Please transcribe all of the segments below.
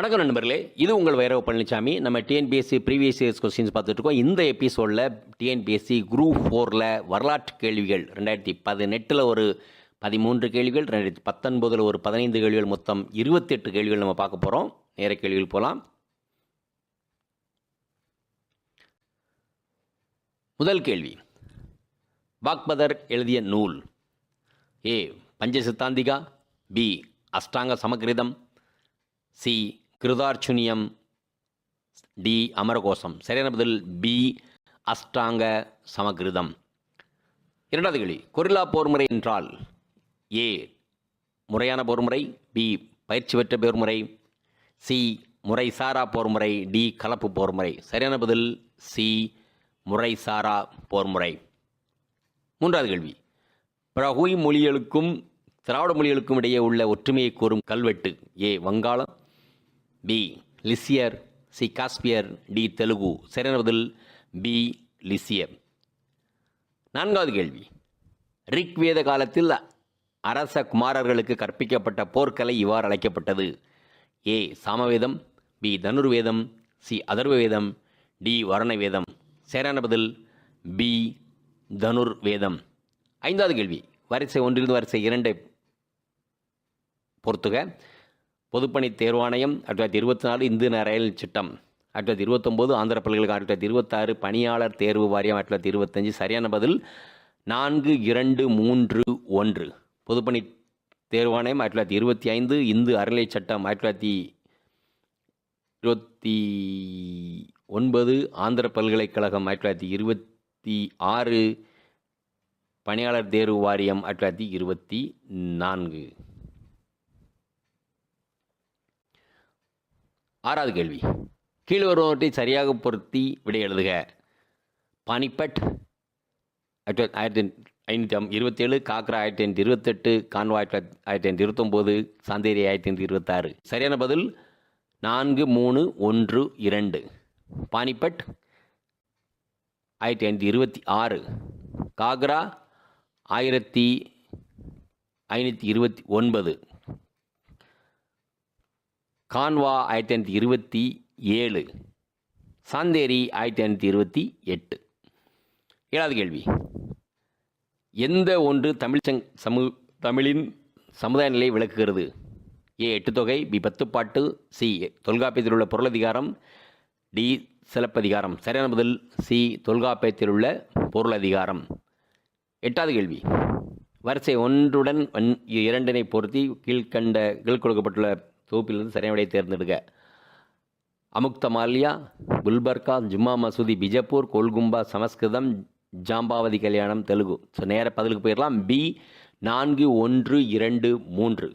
வணக்கம் நண்பர்களே. இது உங்கள் வைரவ பழனிசாமி நம்ம டிஎன்பிஎஸ்சி ப்ரீவியஸ் இயர்ஸ் கொஸ்டின்ஸ் பார்த்துட்ருக்கோம். இந்த எபிசோடில் டிஎன்பிஎஸ்சி குரூப் ஃபோரில் வரலாற்று கேள்விகள் ரெண்டாயிரத்தி பதினெட்டில் ஒரு பதிமூன்று கேள்விகள் ரெண்டாயிரத்தி பத்தொன்பதில் ஒரு பதினைந்து கேள்விகள் மொத்தம் இருபத்தெட்டு கேள்விகள் நம்ம பார்க்க போகிறோம் நேர கேள்விகள் போகலாம் முதல் கேள்வி. பாக்பதர் எழுதிய நூல். ஏ. பஞ்சசித்தாந்திகா. பி. அஷ்டாங்க சமகிருதம். சி. கிருதார்ச்சுனியம் டி அமரகோசம் சரியான பதில் பி அஷ்டாங்க சமகிருதம். இரண்டாவது கேள்வி கொரில்லா போர்முறை என்றால் ஏ முறையான போர்முறை பி பயிற்சி பெற்ற போர்முறை சி முறைசாரா போர்முறை டி கலப்பு போர்முறை. சரியான பதில் சி முறைசாரா போர்முறை. மூன்றாவது கேள்வி பிரகுய் மொழிகளுக்கும் திராவிட மொழிகளுக்கும் இடையே உள்ள ஒற்றுமையை கூறும் கல்வெட்டு ஏ வங்காளம் பி. லிசியர் சி. காஸ்பியர் டி. தெலுகு சரியான பதில் பி. லிசியர். நான்காவது கேள்வி. ரிக்வேத காலத்தில் அரச குமாரர்களுக்கு கற்பிக்கப்பட்ட போர்க்கலை இவ்வாறு அழைக்கப்பட்டது. A. Samaveda B. Dhanurvedam C. Atharvaveda D. வர்ணவேதம். சரியான பதில் பி. தனுர்வேதம். ஐந்தாவது கேள்வி. வரிசை ஒன்றிலிருந்து வரிசை இரண்டை பொறுத்துக. பொதுப்பணி தேர்வாணையம் ஆயிரத்தி தொள்ளாயிரத்தி இருபத்தி நாலு இந்து ரயில் சட்டம் ஆயிரத்தி தொள்ளாயிரத்தி இருபத்தொம்போது ஆந்திர பல்கலைக்கழகம் ஆயிரத்தி தொள்ளாயிரத்தி இருபத்தாறு பணியாளர் தேர்வு வாரியம் ஆயிரத்தி தொள்ளாயிரத்தி இருபத்தஞ்சு சரியான பதில் நான்கு இரண்டு மூன்று ஒன்று. பொதுப்பணி தேர்வாணையம் ஆயிரத்தி தொள்ளாயிரத்தி இருபத்தி ஐந்து இந்து அறநிலை சட்டம் ஆயிரத்தி தொள்ளாயிரத்தி இருபத்தி ஒன்பது ஆந்திர பல்கலைக்கழகம் ஆயிரத்தி தொள்ளாயிரத்தி இருபத்தி ஆறு பணியாளர் தேர்வு வாரியம் ஆயிரத்தி தொள்ளாயிரத்தி இருபத்தி நான்கு. ஆறாவது கேள்வி. கீழ் வருவனவற்றை சரியாக பொருத்தி விடை எழுதுக. பானிபட் ஆயிரத்தி ஆயிரத்தி ஐநூற்றி அம் இருபத்தேழு காக்ரா ஆயிரத்தி ஐநூற்றி இருபத்தெட்டு கான்வா ஆயிரத்தி ஆயிரத்தி ஐநூற்றி இருபத்தொம்போது சாந்தேரி ஆயிரத்தி ஐநூற்றி இருபத்தாறு. சரியான பதில்? நான்கு மூணு ஒன்று இரண்டு. பானிபட் ஆயிரத்தி ஐநூற்றி இருபத்தி ஆறு. காக்ரா ஆயிரத்தி ஐநூற்றி இருபத்தி ஒன்பது. கான்வா ஆயிரத்தி தொள்ளாயிரத்தி இருபத்தி ஏழு. சாந்தேரி ஆயிரத்தி தொள்ளாயிரத்தி இருபத்தி எட்டு. ஏழாவது கேள்வி. எந்த ஒன்று தமிழ் சங் சமு தமிழின் சமுதாய நிலையை விளக்குகிறது? ஏ எட்டு தொகை பி பத்துப்பாட்டு சி தொல்காப்பியத்தில் உள்ள பொருளதிகாரம் டி சிலப்பதிகாரம். சரியான பதில் சி தொல்காப்பியத்தில் உள்ள பொருளதிகாரம். எட்டாவது கேள்வி. வரிசை ஒன்றுடன் இரண்டினை பொருத்தி கீழ்கண்ட கீழ் கொடுக்கப்பட்டுள்ள தொகுப்பிலிருந்து சரியான விடையை தேர்ந்தெடுக்க அமுக்த மால்யா குல்பர்கா ஜும்மா மசூதி பிஜப்பூர் கோல்கும்பா சமஸ்கிருதம் ஜாம்பாவதி கல்யாணம் தெலுங்கு. ஸோ நேர பதிலுக்கு போயிடலாம். பி நான்கு ஒன்று இரண்டு மூன்று.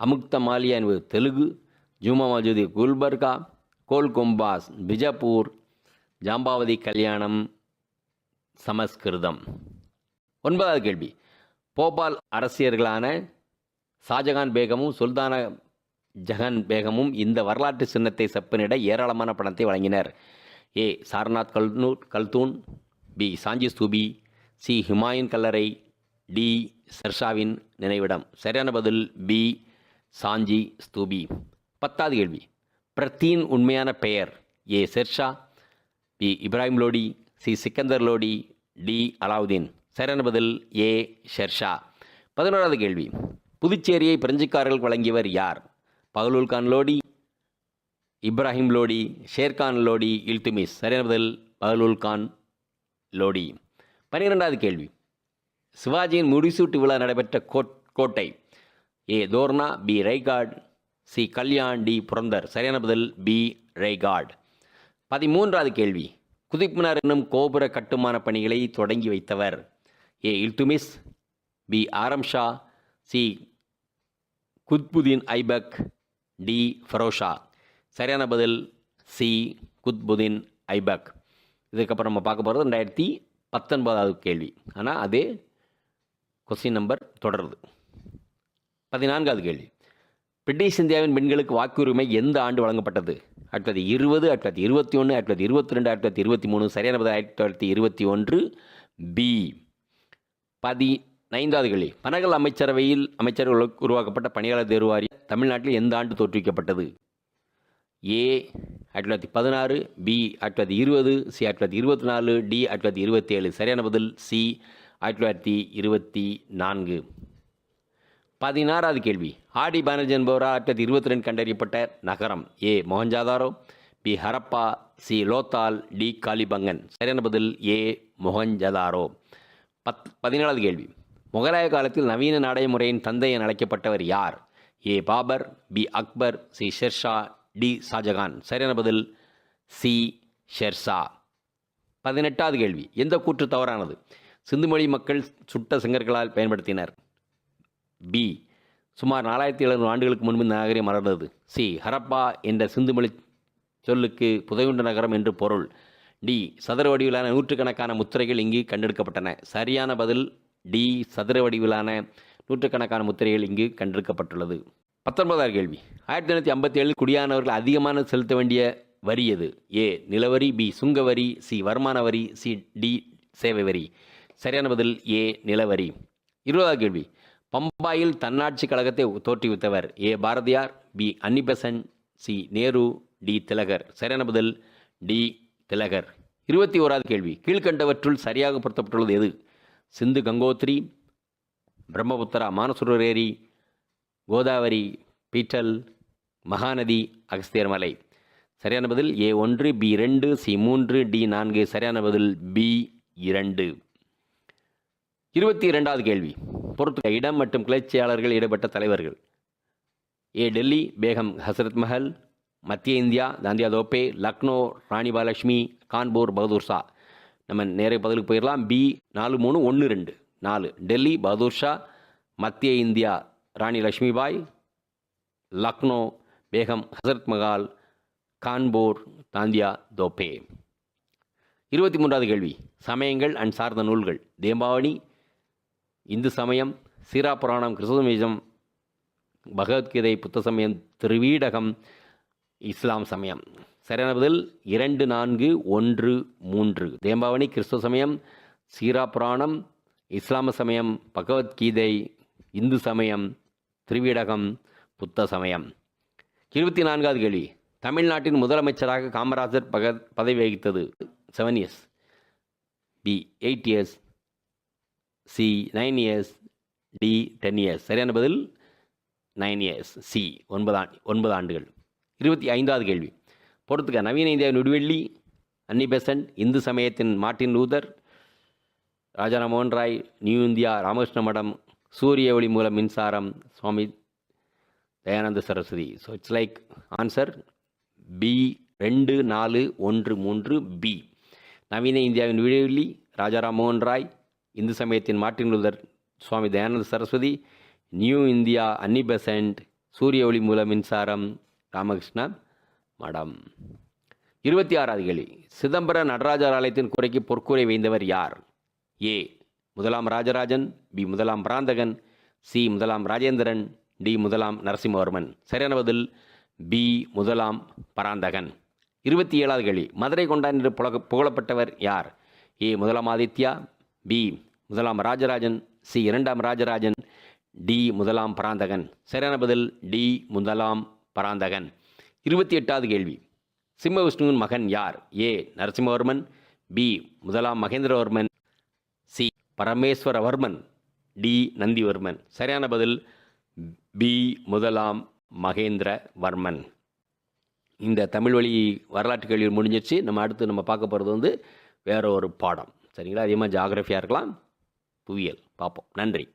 அமுக்த மாலியா என்பது தெலுங்கு ஜும்மா மசூதி குல்பர்கா கோல்கும்பாஸ் பிஜப்பூர் ஜாம்பாவதி கல்யாணம் சமஸ்கிருதம். ஒன்பதாவது கேள்வி. போபால் அரசியர்களான ஷாஜகான் பேகமும் சுல்தான ஜஹன் பேகமும் இந்த வரலாற்று சின்னத்தை செப்பனிட ஏராளமான பணத்தை வழங்கினர். ஏ. சாரநாத் கல்நூர் கல்தூன் பி. சாஞ்சி ஸ்தூபி சி. ஹுமாயூன் கல்லறை டி. சர்ஷாவின் நினைவிடம். சரியான பதில் பி. சாஞ்சி ஸ்தூபி. பத்தாவது கேள்வி. பிரத்தீன் உண்மையான பெயர் ஏ. Sher Shah B. Ibrahim Lodi C. Sikandar Lodi D. Alauddin. சரியான பதில் ஏ. ஷெர்ஷா. பதினோராவது கேள்வி. புதுச்சேரியை பிரெஞ்சுக்காரர்கள் வழங்கியவர் யார்? பகலூல் கான் லோடி இப்ராஹிம் லோடி ஷேர்கான் லோடி இல்துமிஸ் சரியான பதில் பகலூல் கான் லோடி. பன்னிரெண்டாவது கேள்வி. சிவாஜியின் முடிசூட்டு விழா நடைபெற்ற கோட் கோட்டை. A Torna B Raigad. C Kalyan D Purandar. சரியான பதில் பி ரைகாட். பதிமூன்றாவது கேள்வி. குதிப்புனார் என்னும் கோபுர கட்டுமான பணிகளை தொடங்கி வைத்தவர். ஏ இல்துமிஸ். பி ஆரம் ஷா சி குத்புதீன் ஐபக். டி ஃபரோஷா. சரியான பதில் சி குத்புதீன் ஐபக். இதுக்கப்புறம் நம்ம பார்க்க போகிறது ரெண்டாயிரத்தி பத்தொன்பதாவது கேள்வி. ஆனால் அதே கொஸ்டின் நம்பர் தொடருது. பதினான்காவது கேள்வி. பிரிட்டிஷ் இந்தியாவின் பெண்களுக்கு வாக்குரிமை எந்த ஆண்டு வழங்கப்பட்டது? ஆயிரத்தி தொள்ளாயிரத்தி இருபது ஆயிரத்தி தொள்ளாயிரத்தி இருபத்தி ஒன்று ஆயிரத்தி தொள்ளாயிரத்தி இருபத்தி ரெண்டு ஆயிரத்தி தொள்ளாயிரத்தி இருபத்தி மூணு சரியான பதில் ஆயிரத்தி தொள்ளாயிரத்தி இருபத்தி ஒன்று பி. பதி ஐந்தாவது கேள்வி. பனகல் அமைச்சரவையில் அமைச்சர்கள் உருவாக்கப்பட்ட பணியாளர் தேர்வு வாரியம் தமிழ்நாட்டில் எந்த ஆண்டு தோற்றுவிக்கப்பட்டது? ஏ ஆயிரத்தி தொள்ளாயிரத்தி பதினாறு பி ஆயிரத்தி தொள்ளாயிரத்தி இருபது சி ஆயிரத்தி தொள்ளாயிரத்தி இருபத்தி நாலு டி ஆயிரத்தி தொள்ளாயிரத்தி இருபத்தேழு. சரியான பதில் சி ஆயிரத்தி தொள்ளாயிரத்தி இருபத்தி நான்கு. பதினாறாவது கேள்வி. ஆடி பானர்ஜி என்பவரால் ஆயிரத்தி தொள்ளாயிரத்தி இருபத்தி ரெண்டு கண்டறியப்பட்ட நகரம்? A Mohenjodaro B Harappa C Lothal D Kalibangan சரியான பதில் ஏ மொஹஞ்சதாரோ பத் பதினேழாவது கேள்வி. முகலாய காலத்தில் நவீன நாடக முறையின் தந்தை என அழைக்கப்பட்டவர் யார்? A. Babur B. Akbar C. Shershah D. Shahjahan. சரியான பதில் சி. ஷெர்ஷா. பதினெட்டாவது கேள்வி. எந்த கூற்று தவறானது? சிந்துமொழி மக்கள் சுட்ட செங்கற்களால் பயன்படுத்தினர். பி. சுமார் நாலாயிரத்தி எழுநூறு ஆண்டுகளுக்கு முன்பு இந்த நகரம் மலர்ந்தது. சி. ஹரப்பா என்ற சிந்துமொழி சொல்லுக்கு புதையுண்ட நகரம் என்று பொருள். டி. சதுர வடிவிலான நூற்றுக்கணக்கான முத்திரைகள் இங்கு கண்டெடுக்கப்பட்டன. சரியான பதில் டி சதுர வடிவிலான நூற்றுக்கணக்கான முத்திரைகள் இங்கு கண்டெடுக்கப்பட்டுள்ளது பத்தொன்பதாவது கேள்வி. ஆயிரத்தி தொள்ளாயிரத்தி ஐம்பத்தி ஏழில் குடியானவர்கள் அதிகமான செலுத்த வேண்டிய வரி எது? ஏ நிலவரி பி சுங்க வரி சி வருமான வரி சி டி சேவை வரி. சரியான பதில் ஏ நிலவரி. இருபதாவது கேள்வி. பம்பாயில் தன்னாட்சி கழகத்தை தோற்றுவித்தவர் A Bharathiyar B Annie Besant C Nehru D Tilak. சரியான பதில் டி திலகர். இருபத்தி ஓராவது கேள்வி. கீழ்கண்டவற்றுள் சரியாக பொருத்தப்பட்டுள்ளது எது? சிந்து கங்கோத்ரி பிரம்மபுத்திரா மானசுரர் ஏரி கோதாவரி பீட்டல் மகாநதி அகஸ்தியர் மலை. சரியான பதில் ஏ ஒன்று பி ரெண்டு சி மூன்று டி நான்கு. சரியான பதில் பி இரண்டு. இருபத்தி இரண்டாவது கேள்வி. பொறுத்து இடம் மற்றும் கிளர்ச்சியாளர்கள் ஈடுபட்ட தலைவர்கள். ஏ டெல்லி பேகம் ஹசரத் மஹல் மத்திய இந்தியா தாந்தியா தோப்பே லக்னோ ராணி பாலட்சுமி கான்பூர் பகதூர் ஷா. நம்ம நேரே பதிலுக்கு போயிடலாம். பி நாலு மூணு ஒன்று ரெண்டு. நாலு. டெல்லி பகதூர்ஷா மத்திய இந்தியா ராணி லக்ஷ்மிபாய் லக்னோ பேகம் ஹசரத் மஹால் கான்பூர் தாந்தியா தோப்பே. இருபத்தி மூன்றாவது கேள்வி. சமயங்கள் அண்ட் சார்ந்த நூல்கள். தேம்பாவணி இந்து சமயம் சீரா புராணம் கிறிஸ்துவமிசம் பகவத்கீதை புத்த சமயம் திருவீடகம் இஸ்லாம் சமயம். சரியான பதில் இரண்டு நான்கு ஒன்று மூன்று. தேம்பாவணி கிறிஸ்துவ சமயம் சீரா புராணம் இஸ்லாம சமயம் பகவத்கீதை இந்து சமயம் திருவிடகம் புத்த சமயம். இருபத்தி நான்காவது கேள்வி. தமிழ்நாட்டின் முதலமைச்சராக காமராஜர் பக பதவி வகித்தது seven years B eight years C nine years D ten years சரியான பதில் நைன் இயர்ஸ் சி ஒன்பது ஆண்டு ஒன்பது ஆண்டுகள். இருபத்தி ஐந்தாவது கேள்வி. பொறுத்துக்க நவீன இந்தியாவின் விடுவெள்ளி அன்னி பெசன்ட் இந்து சமயத்தின் மார்ட்டின் லூதர் ராஜாராம் மோகன் ராய் நியூ இந்தியா ராமகிருஷ்ண மடம் சூரிய ஒளி மூலம் மின்சாரம் Swami Dayananda Saraswati. So it's like answer B ரெண்டு நாலு ஒன்று மூன்று பி நவீன இந்தியாவின் விடுவெள்ளி ராஜாராம் மோகன் ராய் இந்து சமயத்தின் Martin Luther Swami Dayananda Saraswati New India Annie Besant சூரிய ஒளி மூல மின்சாரம் ராமகிருஷ்ணா. மடம். இருபத்தி ஆறாவது கேள்வி சிதம்பர நடராஜர் ஆலயத்தின் குறைக்கு பொற்கூரை வைந்தவர் யார்? ஏ. முதலாம் ராஜராஜன் பி. முதலாம் பிராந்தகன் சி. முதலாம் ராஜேந்திரன் டி. முதலாம் நரசிம்மவர்மன். சரியான பதில் பி. முதலாம் பராந்தகன். இருபத்தி ஏழாவது கேள்வி மதுரை கொண்டான் என்று புலக புகழப்பட்டவர் யார்? ஏ. முதலாம் ஆதித்யா பி. முதலாம் ராஜராஜன் சி. இரண்டாம் ராஜராஜன் டி. முதலாம் பராந்தகன். சரியான பதில் டி. முதலாம் பராந்தகன். இருபத்தி எட்டாவது கேள்வி. சிம்ம விஷ்ணுவின் மகன் யார்? ஏ. நரசிம்மவர்மன். பி. முதலாம் மகேந்திரவர்மன். சி. பரமேஸ்வரவர்மன். டி. நந்திவர்மன். சரியான பதில் பி. முதலாம் மகேந்திரவர்மன். இந்த தமிழ் வழி வரலாற்று கேள்வி முடிஞ்சிருச்சு. நம்ம அடுத்து நம்ம பார்க்க போகிறது வந்து வேற ஒரு பாடம். சரிங்களா? அதிகமாக ஜாகிரஃபியாக இருக்கலாம். புவியியல். பார்ப்போம். நன்றி.